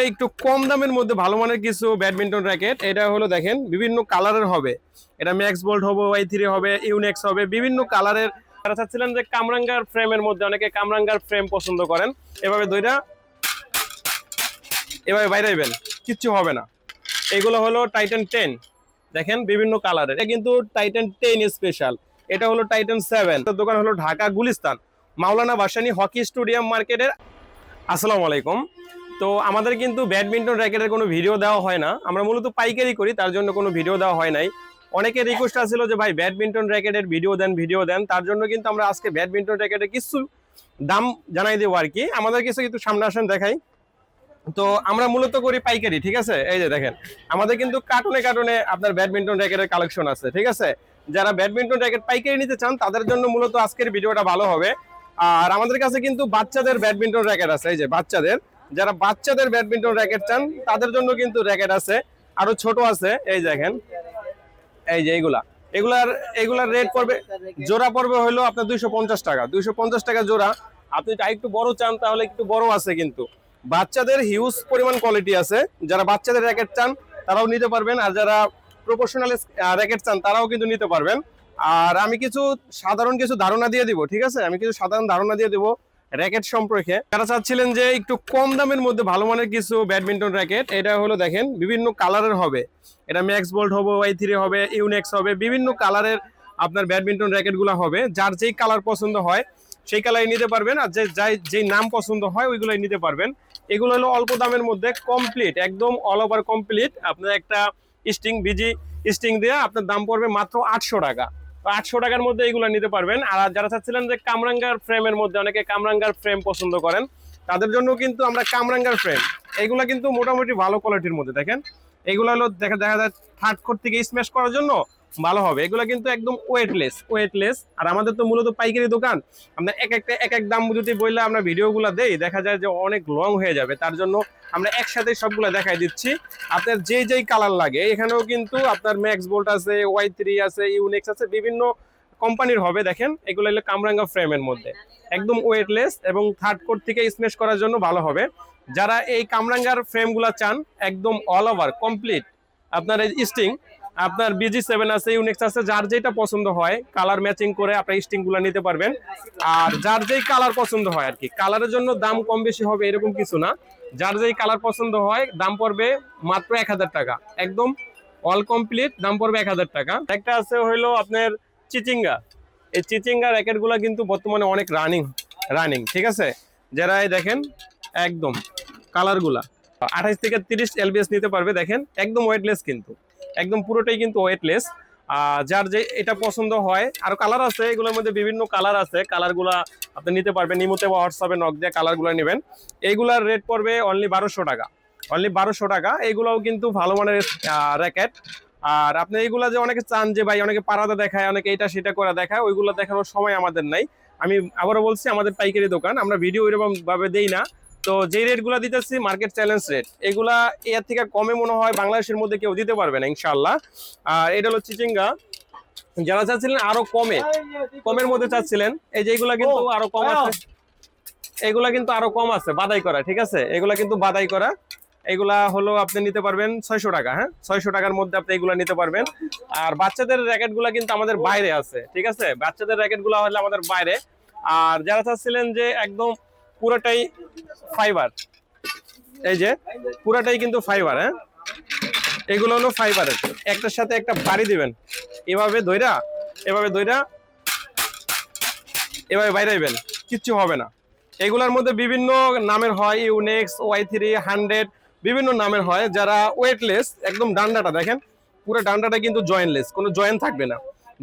একটু কম দামের মধ্যে ভালো মানের কিছু ব্যাডমিন্টন র্যাকেট। এটা হলো দেখেন, বিভিন্ন কালারের হবে। এটা ম্যাক্স বোল্ট হবে, ওয়াই থ্রি হবে, ইউনেক্স হবে, বিভিন্ন কালারের। তারা চাচ্ছিলেন যে কামরাঙ্গার ফ্রেমের মধ্যে, অনেকে কামরাঙ্গার ফ্রেম পছন্দ করেন। এভাবে দুইটা, এভাবে বাইরাইবেন কিচ্ছু হবে না। এগুলো হলো টাইটান টেন দেখেন, বিভিন্ন কালারের। এটা কিন্তু টাইটান টেন স্পেশাল এটা হলো টাইটান সেভেন দোকান হলো ঢাকা, গুলিস্তান। মাওলানা বাসানি হকি স্টুডিয়াম মার্কেটের। আসসালামু আলাইকুম। তো আমাদের কিন্তু ব্যাডমিন্টন র্যাকেটের কোনো ভিডিও দেওয়া হয় না। আমরা মূলত পাইকারি করি, তার জন্য কোনো ভিডিও দেওয়া হয় নাই। অনেকে রিকোয়েস্ট আসছিল যে, ভাই, ব্যাডমিন্টন র্যাকেটের ভিডিও দেন ভিডিও দেন। তার জন্য কিন্তু আমরা আজকে ব্যাডমিন্টন র্যাকেটের কিছু দাম জানাই দেবো আর কি। আমাদের কিছু কিন্তু সামনে আসেন, দেখাই। তো আমরা মূলত করি পাইকারি, ঠিক আছে? এই যে দেখেন, আমাদের কিন্তু কার্টুনে কার্টুনে আপনার ব্যাডমিন্টন র্যাকেটের কালেকশন আছে, ঠিক আছে? যারা ব্যাডমিন্টন র্যাকেট পাইকারি নিতে চান, তাদের জন্য মূলত আজকের ভিডিওটা ভালো হবে। আর আমাদের কাছে কিন্তু বাচ্চাদের ব্যাডমিন্টন র্যাকেট আছে, এই যে বাচ্চাদের। যারা বাচ্চাদের ব্যাডমিন্টন র্যাকেট চান, তাদের জন্য কিন্তু র্যাকেট আছে। আরও ছোট আছে, এই দেখেন। এই যে এইগুলা এগুলার এগুলার রেট পড়বে, জোড়া পড়বে হলো আপনার দুইশো পঞ্চাশ টাকা। দুইশো পঞ্চাশ টাকা জোড়া। আপনি যদি একটু বড় চান, তাহলে একটু বড় আছে কিন্তু। বাচ্চাদের হিউজ পরিমাণ কোয়ালিটি আছে। যারা বাচ্চাদের র্যাকেট চান, তারাও নিতে পারবেন। আর যারা প্রফেশনাল র্যাকেট চান, তারাও কিন্তু নিতে পারবেন। আর আমি কিছু সাধারণ কিছু ধারণা দিয়ে দিব, ঠিক আছে? আমি কিছু সাধারণ ধারণা দিয়ে দিব। র্যাকেট সম্পর্কে। তারা চাচ্ছিলেন যে একটু কম দামের মধ্যে ভালো মানের কিছু ব্যাডমিন্টন র্যাকেট। এটা হলো দেখেন, বিভিন্ন কালারের হবে। এটা ম্যাক্স বোল্ট হবে, ওয়াই থ্রি হবে, ইউনেক্স হবে, বিভিন্ন কালারের আপনার ব্যাডমিন্টন র্যাকেটগুলো হবে। যার যেই কালার পছন্দ হয়, সেই কালারই নিতে পারবেন। আর যে যাই যেই নাম পছন্দ হয়, ওইগুলোই নিতে পারবেন। এগুলো হলো অল্প দামের মধ্যে কমপ্লিট, একদম অল ওভার কমপ্লিট। আপনার একটা স্টিং, বিজি স্টিং দিয়ে আপনার দাম পড়বে মাত্র আটশো টাকা। আটশো টাকার মধ্যে এইগুলো নিতে পারবেন। আর যারা চাচ্ছিলেন যে কামরাঙ্গার ফ্রেমের মধ্যে অনেকে কামরাঙ্গার ফ্রেম পছন্দ করেন, তাদের জন্য কিন্তু আমরা কামরাঙ্গার ফ্রেম। এইগুলা কিন্তু মোটামুটি ভালো কোয়ালিটির মধ্যে, দেখেন? এগুলো হলো দেখা দেখা যায় থার্ড কোট থেকে স্ম্যাশ করার জন্য ভালো হবে। এগুলো কিন্তু একদম ওয়েটলেস ওয়েটলেস আর আমাদের তো মূলত পাইকারি দোকান। আমরা এক একটা, এক এক দাম যদি বললে আমরা ভিডিওগুলো দেই, দেখা যায় যে অনেক লং হয়ে যাবে। তার জন্য আমরা একসাথে সবগুলো দেখাই দিচ্ছি। আপনার যে যেই কালার লাগে, এখানেও কিন্তু আপনার ম্যাক্স বোল্ট আছে ওয়াই থ্রি আছে ইউনেক্স আছে, বিভিন্ন কোম্পানির হবে, দেখেন। এগুলো হলো কামরাঙ্গা ফ্রেমের মধ্যে। একদম ওয়েটলেস এবং থার্ড কোট থেকে স্মেশ করার জন্য ভালো হবে। যারা এই কামরাঙ্গার ফ্রেমগুলো চান, একদম অল ওভার কমপ্লিট আপনার এই স্টিং আপনার বিজি সেভেন আছে ইউনিক্স আছে, যার যেটা পছন্দ হয় কালার ম্যাচিং করে আপনার স্টিংগুলা নিতে পারবেন। আর যার যেই কালার পছন্দ হয় আর কি। কালারের জন্য দাম কম বেশি হবে এরকম কিছু না। যার যেই কালার পছন্দ হয়, দাম পড়বে মাত্র এক হাজার টাকা। একদম অল কমপ্লিট দাম পড়বে এক হাজার টাকা। একটা আছে হইল আপনার চিচিঙ্গা এই চিচিঙ্গা র্যাকেটগুলা কিন্তু বর্তমানে অনেক রানিং রানিং ঠিক আছে? যারা দেখেন, একদম কালারগুলা। আঠাইশ থেকে তিরিশ এলবিএস নিতে পারবে, দেখেন, একদম ওয়েটলেস কিন্তু। একদম পুরোটাই কিন্তু ওয়েটলেস যার যে এটা পছন্দ হয়, আর কালার আছে, এগুলোর মধ্যে বিভিন্ন কালার আছে। কালারগুলা আপনি নিতে পারবেন, নিমতে বা হোয়াটসঅ্যাপে নক দিয়ে কালারগুলো নেবেন। এইগুলার রেট পড়বে অনলি বারোশো টাকা। অনলি বারোশো টাকা। এইগুলাও কিন্তু ভালো মানের র্যাকেট আর আপনি এইগুলা যে অনেকে চান যে ভাই, অনেকে পাড়াতে দেখায়, অনেকে এটা সেটা করে দেখায়, ওইগুলো দেখানোর সময় আমাদের নাই। আমি আবারও বলছি, আমাদের পাইকারি দোকান। আমরা ভিডিও এরকম ভাবে দেই না। তো যে রেটগুলো দিতেছি মার্কেট চ্যালেঞ্জ রেট এগুলা এর থেকে কমে মনে হয় বাংলাদেশের মধ্যে কেউ দিতে পারবে না ইনশাল্লাহ আর এটা হলো চিচিঙ্গা। যারা চাচ্ছিলেন আরও কমে কমের মধ্যে চাচ্ছিলেন এই যে এগুলা কিন্তু আরও কম আছে। এগুলা কিন্তু আরও কম আছে বাদাই করা ঠিক আছে? এগুলা কিন্তু বাদাই করা। এগুলা হলো আপনি নিতে পারবেন ছয়শো টাকা হ্যাঁ? ছয়শো টাকার মধ্যে আপনি এগুলা নিতে পারবেন। আর বাচ্চাদের র্যাকেটগুলা কিন্তু আমাদের বাইরে আছে ঠিক আছে? বাচ্চাদের র্যাকেটগুলা হলে আমাদের বাইরে। আর যারা চাচ্ছিলেন যে একদম পুরোটাই ফাইবার এই যে, পুরোটাই কিন্তু ফাইবার হ্যাঁ? এগুলো হলো ফাইবারের একটার সাথে একটা বাড়ি দিবেন। এভাবে দইরা এভাবে দইরা, এভাবে বাইরাইবেন। কিচ্ছু হবে না। এগুলোর মধ্যে বিভিন্ন নামের হয় ইউনেক্স ওয়াই থ্রি হান্ড্রেড বিভিন্ন নামের হয়, যারা ওয়েটলেস একদম ডান্ডাটা দেখেন, পুরো ডান্ডাটা কিন্তু জয়েন্টলেস কোনো জয়েন্ট থাকবে না।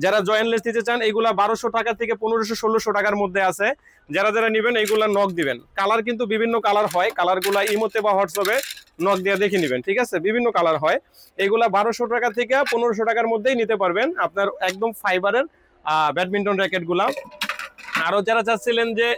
যারা জয়েন্টলেস নিতে চান, এগুলা বারোশো টাকা থেকে পনেরোশো, ষোলোশো টাকার মধ্যে আছে। যারা যারা নেবেন এইগুলা নখ দিবেন। কালার কিন্তু বিভিন্ন কালার হয়। কালারগুলা ইমোতে বা হোয়াটসঅ্যাপে নখ দিয়ে দেখে নেবেন, ঠিক আছে? বিভিন্ন কালার হয়। এগুলা বারোশো টাকা থেকে পনেরোশো টাকার মধ্যেই নিতে পারবেন আপনার একদম ফাইবারের ব্যাডমিন্টন র্যাকেটগুলা আরও যারা চাচ্ছিলেন যে,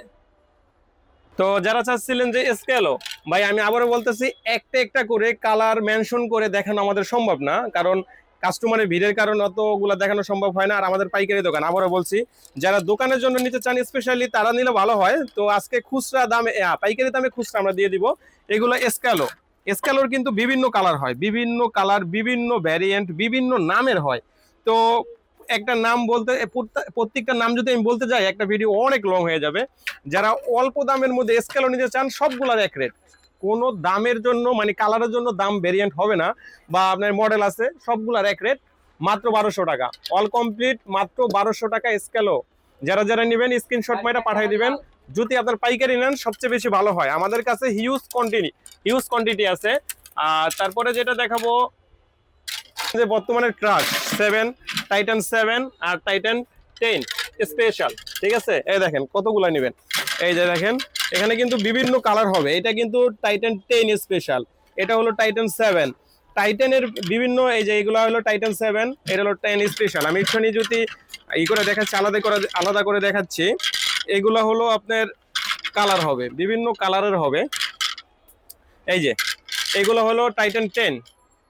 তো যারা চাচ্ছিলেন যে স্কেলও ভাই আমি আবারও বলতেছি, একটা একটা করে কালার মেনশন করে দেখানো আমাদের সম্ভব না। কারণ কাস্টমারের ভিড়ের কারণে অতগুলো দেখানো সম্ভব হয় না। আর আমাদের পাইকারি দোকান, আবারও বলছি, যারা দোকানের জন্য নিতে চান স্পেশালি তারা নিলে ভালো হয়। তো আজকে খুচরা দামে পাইকারি দামে খুচরা আমরা দিয়ে দিব। এগুলো স্কেলো স্কেলোর কিন্তু বিভিন্ন কালার হয়, বিভিন্ন কালার বিভিন্ন ভ্যারিয়েন্ট বিভিন্ন নামের হয়। তো একটা নাম বলতে প্রত্যে- প্রত্যেকটা নাম যদি আমি বলতে যাই, একটা ভিডিও অনেক লং হয়ে যাবে। যারা অল্প দামের মধ্যে স্কেলো নিতে চান, সবগুলার এক রেট কোনো দামের জন্য মানে কালারের জন্য দাম ভেরিয়েন্ট হবে না বা আপনার মডেল আছে সবগুলার এক রেট মাত্র বারোশো টাকা। অল কমপ্লিট মাত্র বারোশো টাকা স্কেলো যারা যারা নেবেন স্ক্রিনশট মাইটা পাঠিয়ে দিবেন। যদি আপনার পাইকারি নেন সবচেয়ে বেশি ভালো হয়। আমাদের কাছে হিউজ কোয়ান্টিটি হিউজ কোয়ান্টিটি আছে। আর তারপরে যেটা দেখাবো যে বর্তমানে ট্রাক সেভেন টাইটান সেভেন আর টাইটান টেন স্পেশাল ঠিক আছে? এই দেখেন কতগুলো নেবেন? এই যে দেখেন এখানে কিন্তু বিভিন্ন কালার হবে। এটা কিন্তু টাইটান টেন স্পেশাল এটা হলো টাইটান সেভেন টাইটানের বিভিন্ন এই যে এগুলো হলো টাইটান সেভেন এটা হলো টেন স্পেশাল আমি একটুখানি যদি ই করে দেখাচ্ছি, আলাদা করে আলাদা করে দেখাচ্ছি। এগুলো হলো আপনার কালার হবে, বিভিন্ন কালারের হবে। এই যে, এগুলো হলো টাইটান টেন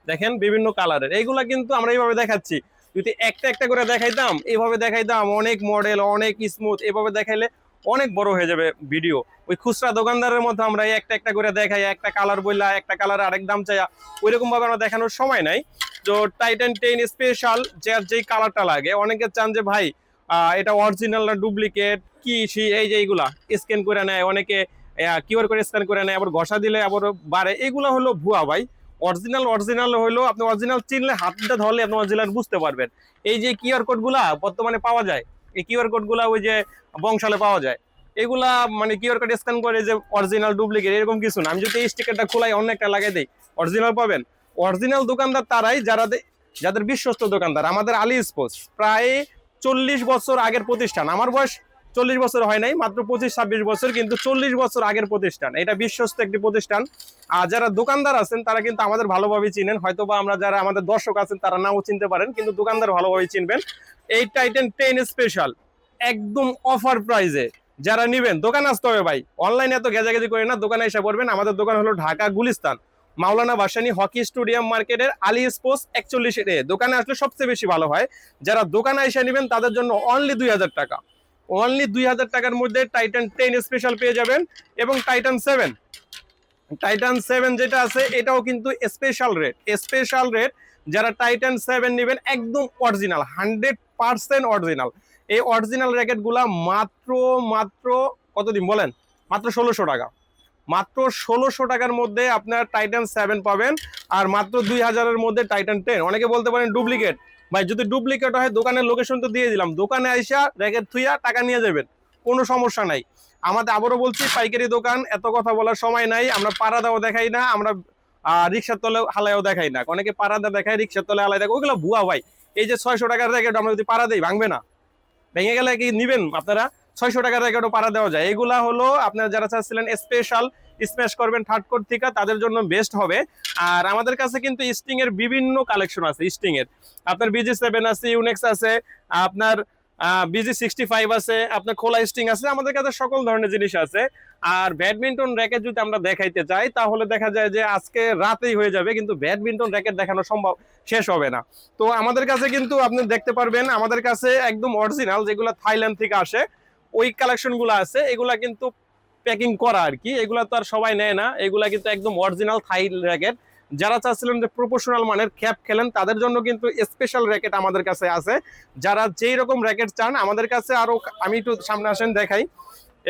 দেখেন, বিভিন্ন কালারের। এইগুলা কিন্তু আমরা এইভাবে দেখাচ্ছি। যদি একটা একটা করে দেখাইতাম, এইভাবে দেখাইতাম, অনেক মডেল অনেক স্মুথ এভাবে দেখাইলে অনেক বড় হয়ে যাবে ভিডিও ওই খুচরা দোকানদারের মধ্যে আমরা একটা একটা করে দেখাই, একটা কালার বইলা, একটা কালার আরেক দাম চাইয়া। ওইরকম ভাবে আমরা দেখানোর সময় নাই। তো টাইটান টেন স্পেশাল যার যেই কালারটা লাগে, অনেকে চান যে ভাই এটা অরিজিনাল না ডুপ্লিকেট কি এই যে এইগুলা স্ক্যান করে নেয়। অনেকে কিউআর করে স্ক্যান করে নেয়, আবার ঘষা দিলে আবার বাড়ে। এগুলো হলো ভুয়া ভাই। অরিজিনাল অরিজিনাল হলো আপনি অরিজিনাল চিনলে হাতটা ধরলে আপনি অরিজিনাল বুঝতে পারবেন। এই যে কিউআর কোডগুলা বর্তমানে পাওয়া যায় এই কিউআর কোডগুলা ওই যে বংশালে পাওয়া যায়। এগুলা মানে কিউআর কোড স্ক্যান করে যে অরিজিনাল ডুপ্লিকেট এরকম কিছু না। আমি যদি এই স্টিকারটা খোলাই অন্য একটা লাগাই দিই অরিজিনাল পাবেন। অরিজিনাল দোকানদার তারাই যারা যাদের বিশ্বস্ত দোকানদার, আমাদের আলী স্পোর্টস প্রায় চল্লিশ বছর আগের প্রতিষ্ঠান। আমার বয়স চল্লিশ বছর হয় নাই, মাত্র পঁচিশ, ছাব্বিশ বছর, কিন্তু চল্লিশ বছর আগের প্রতিষ্ঠান। এটা বিশ্বস্ত একটি প্রতিষ্ঠান। আর যারা দোকানদার আছেন, তারা কিন্তু আমাদের ভালোভাবে চিনেন। হয়তো বা আমরা যারা আমাদের দর্শক আছেন, তারা নাও চিনতে পারেন, কিন্তু দোকানদার ভালোভাবে চিনবেন। এই টাইটেন টেন স্পেশাল একদম অফার প্রাইজে যারা নিবেন, দোকানে আসতে হবে ভাই। অনলাইনে এত গেজাগেজি করে না, দোকানে এসে পড়বেন। আমাদের দোকান হলো ঢাকা গুলিস্তান। মাওলানা ভাসানী হকি স্টেডিয়াম মার্কেটের আলী স্পোর্টস একচল্লিশ এ। দোকানে আসলে সবচেয়ে বেশি ভালো হয়। যারা দোকানে এসে নেবেন, তাদের জন্য অনলি দুই হাজার টাকা। অনলি দুই হাজার টাকার মধ্যে টাইটান টেন স্পেশাল পেয়ে যাবেন এবং টাইটান সেভেন টাইটান সেভেন যেটা আছে, এটাও কিন্তু স্পেশাল রেট স্পেশাল রেট যারা টাইটান সেভেন নেবেন, একদম অরিজিনাল হান্ড্রেড পার্সেন্ট অরিজিনাল এই অরিজিনাল র্যাকেটগুলা মাত্র মাত্র কতদিন বলেন? মাত্র ষোলোশো টাকা। মাত্র ষোলোশো টাকার মধ্যে আপনার টাইটান সেভেন পাবেন, আর মাত্র দুই হাজারের মধ্যে টাইটান টেন অনেকে বলতে পারেন ডুপ্লিকেট ভাই, যদি ডুপ্লিকেট হয়, দোকানের লোকেশন তো দিয়ে দিলাম। দোকানে আইসা র্যাকেট থুইয়া টাকা নিয়ে যাবেন কোনো সমস্যা নাই। আমাদের আবারও বলছি, পাইকারি দোকান, এত কথা বলার সময় নাই, আমরা পাড়াদাও দেখাই না, আমরা রিক্সার তলে হালাইও দেখাই না। অনেকে পাড়াদা দেখায়, রিক্সার তলে হালাই দেখায়। ওইগুলো ভুয়া ভাই। এই যে ছয়শো টাকার র্যাকেট আমরা যদি পাড়া দেই, ভাঙবে না। ভেঙে গেলে কি নিবেন আপনারা? ছয়শো টাকার র্যাকেটও পাড়া দেওয়া যায়। এগুলা হলো আপনারা যারা চাচ্ছিলেন স্পেশাল স্ম্যাশ করবেন থার্ড কোড থেকে, তাদের জন্য বেস্ট হবে। আর আমাদের কাছে কিন্তু স্টিং এর বিভিন্ন কালেকশন আছে স্টিং এর। আপনার বিজি সেভেন আছে ইউনেক্স আছে, আপনার বিজি সিক্সটি ফাইভ আছে, আপনার খোলা স্টিং আছে, আমাদের কাছে সকল ধরনের জিনিস আছে। আর ব্যাডমিন্টন র্যাকেট যদি আমরা দেখাইতে চাই, তাহলে দেখা যায় যে আজকে রাতেই হয়ে যাবে, কিন্তু ব্যাডমিন্টন র্যাকেট দেখানো সম্ভব, শেষ হবে না। তো আমাদের কাছে কিন্তু আপনি দেখতে পারবেন, আমাদের কাছে একদম অরিজিনাল যেগুলো থাইল্যান্ড থেকে আসে, ওই কালেকশনগুলো আছে, এগুলা কিন্তু প্যাকিং করা আর কি। এগুলা তো আর সবাই নেয় না। এগুলা কিন্তু একদম অরিজিনাল থাই র্যাকেট যারা চাচ্ছিলেন যে প্রফেশনাল মানের ক্যাপ খেলেন, তাদের জন্য কিন্তু স্পেশাল র্যাকেট আমাদের কাছে আছে। যারা যেই রকম র্যাকেট চান, আমাদের কাছে আরও আমি একটু সামনে আসেন, দেখাই।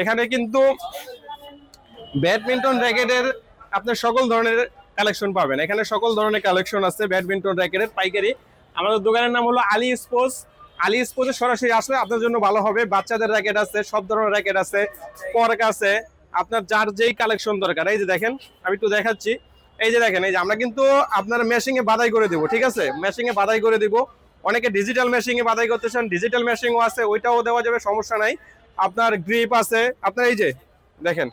এখানে কিন্তু ব্যাডমিন্টন র্যাকেটের আপনার সকল ধরনের কালেকশন পাবেন। এখানে সকল ধরনের কালেকশন আছে ব্যাডমিন্টন র্যাকেটের পাইকারি। আমাদের দোকানের নাম হলো আলী স্পোর্টস আলী স্পোর্টসে সরাসরি আসলে আপনার জন্য ভালো হবে। বাচ্চাদের র্যাকেট আছে, সব ধরনের র্যাকেট আছে পর্ক আছে, আপনার যার যেই কালেকশন দরকার। এই যে দেখেন, আমি একটু দেখাচ্ছি। এই যে দেখেন, এই যে আমরা কিন্তু আপনার মেশিং এ বাধাই করে দিব, ঠিক আছে? মেশিং এ বাধাই করে দিব। অনেকে ডিজিটাল মেশিং এ বাধাই করতে চান ডিজিটাল মেশিংও আছে, ওইটাও দেওয়া যাবে, সমস্যা নাই। আপনার গ্রিপ আছে, আপনার এই যে, দেখেন,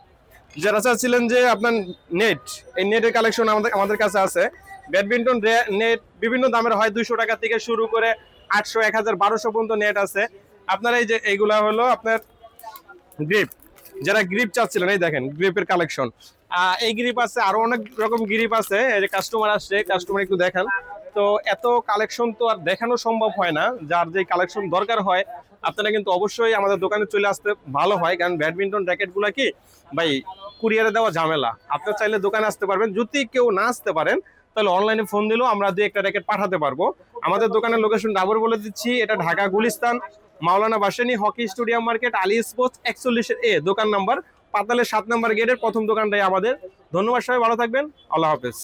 যারা চাচ্ছিলেন যে আপনার নেট এই নেটের কালেকশন আমাদের আমাদের কাছে আছে। ব্যাডমিন্টন নেট বিভিন্ন দামের হয়, দুইশো টাকা থেকে শুরু করে আটশো, এক হাজার, বারোশো পর্যন্ত নেট আছে। আপনার এই যে এইগুলা হলো আপনার গ্রিপ যারা গ্রিপ চাচ্ছিলেন, এই দেখেন গ্রিপের কালেকশন এই গ্রিপ আছে, আরও অনেক রকম গ্রিপ আছে। এই যে কাস্টমার আসছে কাস্টমার একটু দেখান। তো এত কালেকশন তো আর দেখানো সম্ভব হয় না। যার যে কালেকশন দরকার হয়, আপনারা কিন্তু অবশ্যই আমাদের দোকানে চলে আসতে ভালো হয়। কারণ ব্যাডমিন্টন র্যাকেটগুলো কি, ভাই, কুরিয়ারে দেওয়া ঝামেলা। আপনারা চাইলে দোকানে আসতে পারবেন। যদি কেউ না আসতে পারেন তাহলে অনলাইনে ফোন দিলেও আমরা দুই একটা র্যাকেট পাঠাতে পারব। আমাদের দোকানের লোকেশন ডাবর বলে দিচ্ছি, এটা Dhaka, Gulistan, Maulana Bhasani hockey stadium market, Ali sports, একচল্লিশের এ, দোকান নাম্বার, পাতালের সাত নাম্বার গেটের প্রথম দোকানটাই আমাদের। ধন্যবাদ সবাই, ভালো থাকবেন, আল্লাহ হাফেজ।